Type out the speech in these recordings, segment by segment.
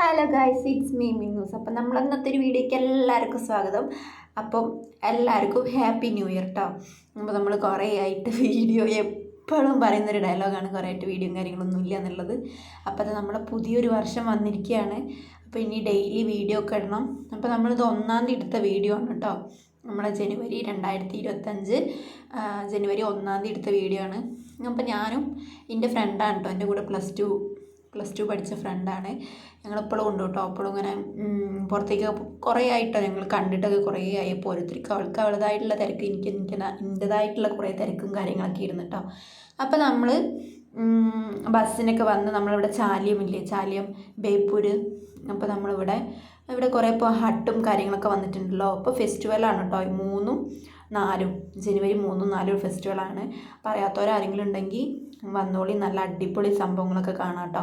Hello guys it's me Minnus. അപ്പം നമ്മൾ അന്നത്തെ ഒരു വീഡിയോയ്ക്ക് എല്ലാവർക്കും സ്വാഗതം. അപ്പം എല്ലാവർക്കും ഹാപ്പി ന്യൂ ഇയർ കേട്ടോ അപ്പോൾ നമ്മൾ കുറേ ആയിട്ട് വീഡിയോ എപ്പോഴും പറയുന്നൊരു ഡയലോഗാണ് കുറേ ആയിട്ട് വീഡിയോയും കാര്യങ്ങളൊന്നും ഇല്ല എന്നുള്ളത്. അപ്പോൾ അത് നമ്മളെ പുതിയൊരു വർഷം വന്നിരിക്കുകയാണ്. അപ്പോൾ ഇനി ഡെയിലി വീഡിയോ ഒക്കെ ഇടണം. അപ്പോൾ നമ്മളിത് ഒന്നാം തീയതി എടുത്ത വീഡിയോ ആണ് കേട്ടോ നമ്മളെ ജനുവരി രണ്ടായിരത്തി ഇരുപത്തഞ്ച് ജനുവരി ഒന്നാം തീയതി എടുത്ത വീഡിയോ ആണ്. അപ്പോൾ ഞാനും എന്റെ ഫ്രണ്ടാണ് കേട്ടോ എന്റെ കൂടെ പ്ലസ് ടു പ്ലസ് ടു പഠിച്ച ഫ്രണ്ടാണ്. ഞങ്ങളിപ്പോഴും ഉണ്ട് കേട്ടോ. അപ്പോഴും ഇങ്ങനെ പുറത്തേക്ക് കുറേ ആയിട്ടോ ഞങ്ങൾ കണ്ടിട്ടൊക്കെ കുറേ ആയി അപ്പോൾ ഓരോരുത്തർക്ക് അവൾക്ക് അവളുടേതായിട്ടുള്ള തിരക്ക് എനിക്ക് എനിക്ക് എന്റെതായിട്ടുള്ള കുറേ തിരക്കും കാര്യങ്ങളൊക്കെ ഇരുന്നു കേട്ടോ. അപ്പോൾ നമ്മൾ ബസ്സിനൊക്കെ വന്ന് നമ്മളിവിടെ ചാലിയമില്ലേ ചാലിയം ബേപ്പൂര് അപ്പോൾ നമ്മളിവിടെ ഇവിടെ കുറേ ഇപ്പോൾ ഹട്ടും കാര്യങ്ങളൊക്കെ വന്നിട്ടുണ്ടല്ലോ. അപ്പോൾ ഫെസ്റ്റിവലാണ് കേട്ടോ. മൂന്നും നാലും ജനുവരി മൂന്നും നാലും ഫെസ്റ്റിവലാണ്. പറയാത്തവരാരെങ്കിലും ഉണ്ടെങ്കിൽ വന്നോളി. നല്ല അടിപൊളി സംഭവങ്ങളൊക്കെ കാണാം കേട്ടോ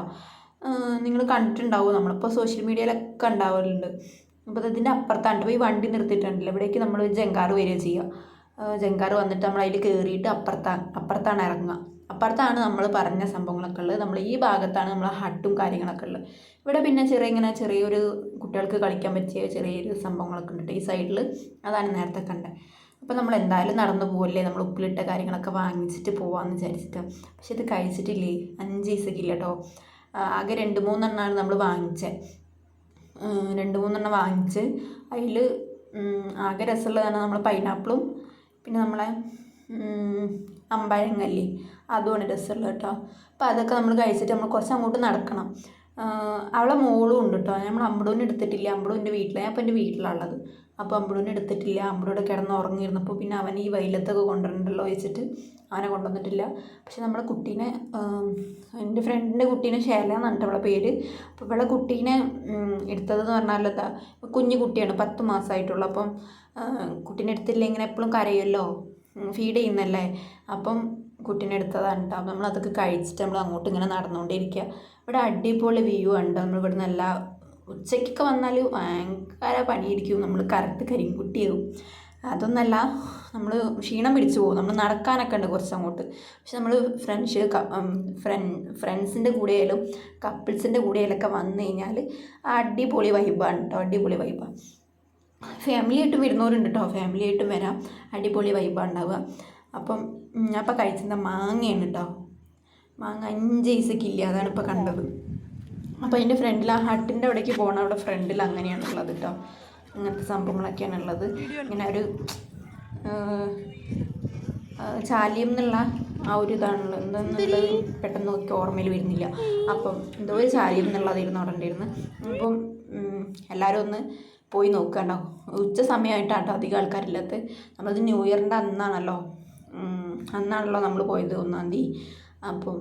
നിങ്ങൾ കണ്ടിട്ടുണ്ടാവും? നമ്മളിപ്പോൾ സോഷ്യൽ മീഡിയയിലൊക്കെ ഉണ്ടാവലുണ്ട്. അപ്പോൾ ഇതിന്റെ അപ്പുറത്താണ് ഇപ്പോൾ ഈ വണ്ടി നിർത്തിയിട്ടുണ്ടല്ലോ. ഇവിടേക്ക് നമ്മൾ ജങ്കാറ് വരിക ചെയ്യുക ജങ്കാറ് വന്നിട്ട് നമ്മൾ അതിൽ കയറിയിട്ട് അപ്പുറത്താണ് അപ്പുറത്താണ് ഇറങ്ങുക. അപ്പുറത്താണ് നമ്മൾ പറഞ്ഞ സംഭവങ്ങളൊക്കെ ഉള്ളത്. നമ്മൾ ഈ ഭാഗത്താണ് നമ്മൾ ഹട്ടും കാര്യങ്ങളൊക്കെ ഉള്ളത്. ഇവിടെ പിന്നെ ചെറിയ ഇങ്ങനെ ചെറിയൊരു കുട്ടികൾക്ക് കളിക്കാൻ പറ്റിയ ചെറിയൊരു സംഭവങ്ങളൊക്കെ ഉണ്ട് ഈ സൈഡിൽ അതാണ് നേരത്തെ കണ്ടത്. അപ്പോൾ നമ്മൾ എന്തായാലും നടന്നു പോകല്ലേ നമ്മൾ ഉപ്പിലിട്ട കാര്യങ്ങളൊക്കെ വാങ്ങിച്ചിട്ട് പോകാമെന്ന് വിചാരിച്ചിട്ട്. പക്ഷെ ഇത് കഴിച്ചിട്ടില്ലേ? അഞ്ച് ദിവസക്കില്ല കേട്ടോ ആകെ രണ്ട് മൂന്നെണ്ണമാണ് നമ്മൾ വാങ്ങിച്ചത് രണ്ട് മൂന്നെണ്ണം വാങ്ങിച്ച് അതിൽ ആകെ രസമുള്ളതാണ് നമ്മൾ പൈനാപ്പിളും പിന്നെ നമ്മളെ അമ്പഴങ്ങല്ലേ? അതുമാണ് രസമുള്ളത് കേട്ടോ അപ്പോൾ അതൊക്കെ നമ്മൾ കഴിച്ചിട്ട് നമ്മൾ കുറച്ച് അങ്ങോട്ട് നടക്കണം. അവളെ മോളും ഉണ്ട് കേട്ടോ നമ്മൾ അമ്പടൂന് എടുത്തിട്ടില്ല. അമ്പടൂന്റെ വീട്ടിലാണ് ഞാൻ അപ്പോൾ എന്റെ വീട്ടിലാണുള്ളത് അപ്പോൾ അമ്പടൂന് എടുത്തിട്ടില്ല. അമ്പടൂടെ കിടന്ന് ഉറങ്ങിയിരുന്നപ്പോൾ പിന്നെ അവൻ ഈ വെയിലത്തൊക്കെ കൊണ്ടുവരണ്ടല്ലോ വെച്ചിട്ട് അവനെ കൊണ്ടുവന്നിട്ടില്ല. പക്ഷെ നമ്മളെ കുട്ടീനെ എന്റെ ഫ്രണ്ടിന്റെ കുട്ടീനെ ഷേല എന്നാണ് അവളെ പേര്. അപ്പോൾ ഇവളെ കുട്ടീനെ എടുത്തതെന്ന് പറഞ്ഞാൽ എന്താ കുഞ്ഞു കുട്ടിയാണ് പത്ത് മാസമായിട്ടുള്ളൂ അപ്പം കുട്ടീനെ എടുത്തില്ല ഇങ്ങനെ എപ്പോഴും കരയുമല്ലോ ഫീഡ് ചെയ്യുന്നല്ലേ? അപ്പം കുട്ടീനെ എടുത്തതാണ് കേട്ടോ അതൊക്കെ കഴിച്ചിട്ട് നമ്മൾ അങ്ങോട്ട് ഇങ്ങനെ നടന്നുകൊണ്ടിരിക്കുക. ഇവിടെ അടിപൊളി വ്യൂ ഉണ്ട് നമ്മൾ ഇവിടുന്ന് എല്ലാ ഉച്ചയ്ക്കൊക്കെ വന്നാൽ ഭയങ്കര പണിയായിരിക്കും. നമ്മൾ കറുത്ത് കരിങ്കുട്ടിയാവും അതൊന്നല്ല നമ്മൾ ക്ഷീണം പിടിച്ചു പോകും. നമ്മൾ നടക്കാനൊക്കെ ഉണ്ട് കുറച്ച് അങ്ങോട്ട് പക്ഷെ നമ്മൾ ഫ്രണ്ട്സ് ഫ്രണ്ട് ഫ്രണ്ട്സിന്റെ കൂടെയായാലും കപ്പിൾസിന്റെ കൂടെയായാലൊക്കെ വന്നു കഴിഞ്ഞാൽ അടിപൊളി വൈബാണ് കേട്ടോ അടിപൊളി വൈബാണ് ഫാമിലി ആയിട്ടും വരുന്നവരുണ്ട് കേട്ടോ ഫാമിലി ആയിട്ടും വരാം. അടിപൊളി വൈബാണ് ഉണ്ടാവുക അപ്പം ഞാൻ ഇപ്പോൾ കഴിച്ചത് മാങ്ങയാണ് കേട്ടോ മാങ്ങ അഞ്ച് പൈസക്കില്ല അതാണ് ഇപ്പോൾ കണ്ടത്. അപ്പോൾ അതിന്റെ ഫ്രണ്ടിൽ ആ ഹട്ടിന്റെ അവിടേക്ക് പോകണം അവിടെ ഫ്രണ്ടിൽ അങ്ങനെയാണ് ഉള്ളത് കേട്ടോ അങ്ങനത്തെ സംഭവങ്ങളൊക്കെയാണ് ഉള്ളത് ഇങ്ങനെ ഒരു ചാലിയം എന്നുള്ള ആ ഒരു ഇതാണുള്ളത്. എന്താണെന്നുള്ളത് പെട്ടെന്ന് നോക്കി ഓർമ്മയിൽ വരുന്നില്ല. അപ്പം എന്തോ ഒരു ചാലിയം എന്നുള്ളതായിരുന്നു അവിടെ ഉണ്ടായിരുന്നു. അപ്പം എല്ലാവരും ഒന്ന് പോയി നോക്കണ്ടോ ഉച്ച സമയമായിട്ടാട്ടോ അധികം ആൾക്കാരില്ലാത്ത. നമ്മളത് ന്യൂ ഇയറിന്റെ അന്നാണല്ലോ. അന്നാണല്ലോ നമ്മൾ പോയത് ഒന്നാം തീയതി. അപ്പം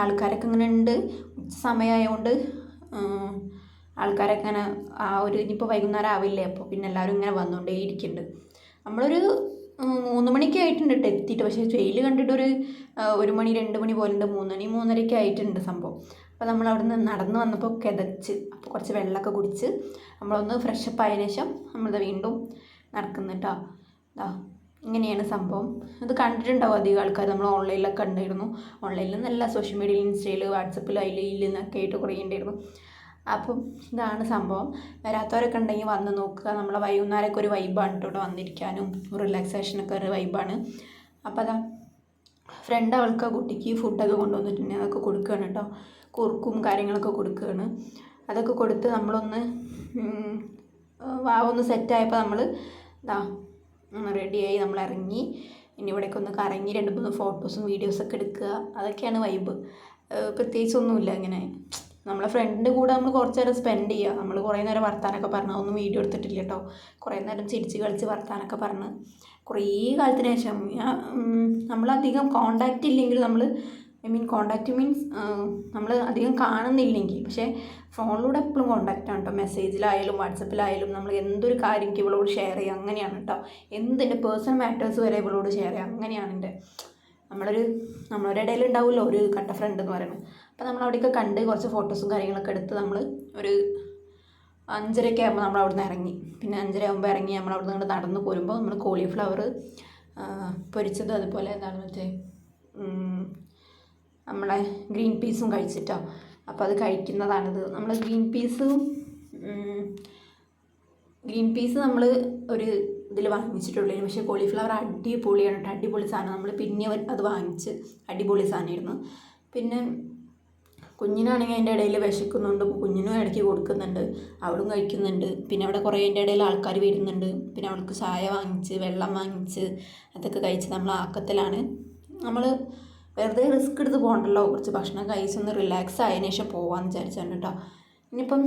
ആൾക്കാരൊക്കെ ഇങ്ങനെ ഉണ്ട്. സമയമായതുകൊണ്ട് ആൾക്കാരൊക്കെ ഇങ്ങനെ ആ ഒരു ഇനിയിപ്പോൾ വൈകുന്നേരം ആവില്ലേ അപ്പോൾ പിന്നെ എല്ലാവരും ഇങ്ങനെ വന്നുകൊണ്ടേ ഇരിക്കുന്നുണ്ട് നമ്മളൊരു മൂന്ന് മണിക്ക് ആയിട്ടുണ്ട് കേട്ടോ എത്തിയിട്ട്. പക്ഷേ വെയിൽ കണ്ടിട്ട് ഒരു മണി രണ്ട് മണി പോലെ ഉണ്ട് മൂന്ന് മണി മൂന്നരയ്ക്ക് ആയിട്ടുണ്ട് സംഭവം. അപ്പോൾ നമ്മൾ അവിടെ നിന്ന് നടന്ന് വന്നപ്പോൾ കിതച്ച് അപ്പോൾ കുറച്ച് വെള്ളമൊക്കെ കുടിച്ച് നമ്മളൊന്ന് ഫ്രഷപ്പ് ആയതിനു ശേഷം നമ്മളത് വീണ്ടും നടക്കുന്നുട്ടോ ഇങ്ങനെയാണ് സംഭവം. അത് കണ്ടിട്ടുണ്ടാവും അധികം ആൾക്കാർ. നമ്മൾ ഓൺലൈനിലൊക്കെ കണ്ടിരുന്നു. ഓൺലൈനിൽ നല്ല സോഷ്യൽ മീഡിയയിൽ ഇൻസ്റ്റയിൽ വാട്സപ്പിൽ അതിൽ ഇതിൽ നിന്നൊക്കെ ആയിട്ട് കുറേ ഉണ്ടായിരുന്നു അപ്പം ഇതാണ് സംഭവം. വരാത്തവരൊക്കെ ഉണ്ടെങ്കിൽ വന്ന് നോക്കുക. നമ്മളെ വൈകുന്നേരമൊക്കെ ഒരു വൈബാണ് കേട്ടോ ഇവിടെ വന്നിരിക്കാനും. റിലാക്സേഷനൊക്കെ ഒരു വൈബാണ് അപ്പോൾ അതാ ഫ്രണ്ട് അവൾക്ക് ആ കുട്ടിക്ക് ഫുഡൊക്കെ കൊണ്ടുവന്നിട്ടുണ്ട്. അതൊക്കെ കൊടുക്കുകയാണ് കേട്ടോ. കുറുക്കും കാര്യങ്ങളൊക്കെ കൊടുക്കുകയാണ്. അതൊക്കെ കൊടുത്ത് നമ്മളൊന്ന് വാവൊന്ന് സെറ്റായപ്പോൾ നമ്മൾ ഇതാ റെഡിയായി നമ്മൾ ഇറങ്ങി ഇനി ഇവിടേക്ക് ഒന്ന് കറങ്ങി രണ്ട് മൂന്ന് ഫോട്ടോസും വീഡിയോസൊക്കെ എടുക്കുക. അതൊക്കെയാണ് വൈബ് പ്രത്യേകിച്ചൊന്നുമില്ല ഇങ്ങനെ. നമ്മളെ ഫ്രണ്ടിന്റെ കൂടെ നമ്മൾ കുറച്ച് നേരം സ്പെൻഡ് ചെയ്യുക. നമ്മൾ കുറേ നേരം വർത്താനൊക്കെ പറഞ്ഞു ഒന്നും വീഡിയോ എടുത്തിട്ടില്ല കേട്ടോ കുറേ നേരം ചിരിച്ച് കളിച്ച് വർത്താനൊക്കെ പറഞ്ഞ്. കുറേ കാലത്തിന് ശേഷം ഞാൻ നമ്മളധികം കോണ്ടാക്റ്റ് ഇല്ലെങ്കിൽ നമ്മൾ ഐ മീൻ കോണ്ടാക്റ്റ് മീൻസ് നമ്മൾ അധികം കാണുന്നില്ലെങ്കിൽ പക്ഷേ ഫോണിലൂടെ എപ്പോഴും കോണ്ടാക്റ്റ് ആണ് കേട്ടോ മെസ്സേജിലായാലും വാട്സപ്പിലായാലും നമ്മൾ എന്തൊരു കാര്യം ഇവളോട് ഷെയർ ചെയ്യുക അങ്ങനെയാണ് കേട്ടോ എന്തിന്റെ പേഴ്സണൽ മാറ്റേഴ്സ് വരെ ഇവളോട് ഷെയർ ചെയ്യുക അങ്ങനെയാണ് എന്റെ നമ്മളൊരു നമ്മളൊരു ഇടയിൽ ഉണ്ടാവുമല്ലോ ഒരു കട്ട ഫ്രണ്ട് എന്ന് പറയുന്നത്. അപ്പോൾ നമ്മൾ അവിടെയൊക്കെ കണ്ട് കുറച്ച് ഫോട്ടോസും കാര്യങ്ങളൊക്കെ എടുത്ത് നമ്മൾ ഒരു അഞ്ചരയൊക്കെ ആകുമ്പോൾ നമ്മൾ അവിടെ നിന്ന് ഇറങ്ങി. പിന്നെ അഞ്ചര ആകുമ്പോൾ ഇറങ്ങി നമ്മൾ അവിടെ നിന്ന് നടന്ന് പോരുമ്പോൾ നമ്മൾ കോളിഫ്ലവർ പൊരിച്ചത് അതുപോലെ എന്താണ് മറ്റേ നമ്മളെ ഗ്രീൻ പീസും കഴിച്ചിട്ടോ. അപ്പോൾ അത് കഴിക്കുന്നതാണിത്. നമ്മൾ ഗ്രീൻ പീസും ഗ്രീൻ പീസ് നമ്മൾ ഒരു ഇതിൽ വാങ്ങിച്ചിട്ടുള്ളൂ പക്ഷേ കോളിഫ്ലവർ അടിപൊളിയാണ് കേട്ടോ. അടിപൊളി സാധനം. നമ്മൾ പിന്നെ അത് വാങ്ങിച്ച് അടിപൊളി സാധനമായിരുന്നു. പിന്നെ കുഞ്ഞിനാണെങ്കിൽ അതിന്റെ ഇടയിൽ വിശക്കുന്നുണ്ട്. കുഞ്ഞിനും ഇടയ്ക്ക് കൊടുക്കുന്നുണ്ട്. അവളും കഴിക്കുന്നുണ്ട്. പിന്നെ അവിടെ കുറേ അതിന്റെ ഇടയിൽ ആൾക്കാർ വരുന്നുണ്ട്. പിന്നെ അവൾക്ക് ചായ വാങ്ങിച്ച് വെള്ളം വാങ്ങിച്ച് അതൊക്കെ കഴിച്ച് നമ്മൾ ആക്കത്തിലാണ്. നമ്മൾ വെറുതെ റിസ്ക് എടുത്ത് പോകണ്ടല്ലോ. കുറച്ച് ഭക്ഷണം കഴിച്ചൊന്ന് റിലാക്സ് ആയതിനു ശേഷം പോകാമെന്ന് വിചാരിച്ചാണ് കേട്ടോ ഇനിയിപ്പം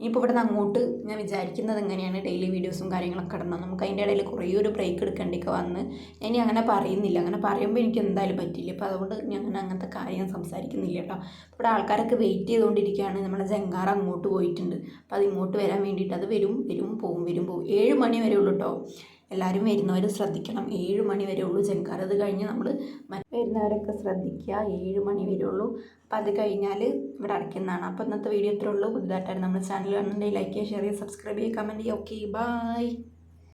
ഇനിയിപ്പോൾ ഇവിടെ നിന്ന് അങ്ങോട്ട് ഞാൻ വിചാരിക്കുന്നത് എങ്ങനെയാണ് ഡെയിലി വീഡിയോസും കാര്യങ്ങളൊക്കെ ഇടണം. നമുക്ക് അതിന്റെ ഇടയിൽ കുറേ ഒരു ബ്രേക്ക് എടുക്കേണ്ടിയൊക്കെ വന്ന് ഇനി അങ്ങനെ പറയുന്നില്ല. അങ്ങനെ പറയുമ്പോൾ എനിക്ക് എന്തായാലും പറ്റില്ല അപ്പോൾ അതുകൊണ്ട് ഞാൻ അങ്ങനെ അങ്ങനത്തെ കാര്യം സംസാരിക്കുന്നില്ല കേട്ടോ ഇവിടെ ആൾക്കാരൊക്കെ വെയിറ്റ് ചെയ്തുകൊണ്ടിരിക്കുകയാണ് നമ്മുടെ ജങ്കാർ അങ്ങോട്ട് പോയിട്ടുണ്ട്. അപ്പോൾ അത് ഇങ്ങോട്ട് വരാൻ വേണ്ടിയിട്ട് അത് വരും വരും പോവും വരും പോവും. ഏഴ് മണി വരെ ഉള്ളൂ കേട്ടോ എല്ലാവരും വരുന്നവർ ശ്രദ്ധിക്കണം. ഏഴ് മണി വരെ ഉള്ളൂ ജങ്കാർ അത് കഴിഞ്ഞ് നമ്മൾ വരുന്നവരൊക്കെ ശ്രദ്ധിക്കുക. ഏഴ് മണി വരെ ഉള്ളൂ. അപ്പോൾ അത് കഴിഞ്ഞാൽ ഇവിടെ അടയ്ക്കുന്നതാണ്. അപ്പോൾ ഇന്നത്തെ വീഡിയോ ഇത്രേ ഉള്ളൂ. പുതുതായിട്ടാണ് നമ്മുടെ ചാനൽ കാണുന്നുണ്ടെങ്കിൽ ലൈക്ക് ചെയ്യുക ഷെയർ ചെയ്യുക സബ്സ്ക്രൈബ് ചെയ്യുക കമന്റ് ചെയ്യുക. Okay bye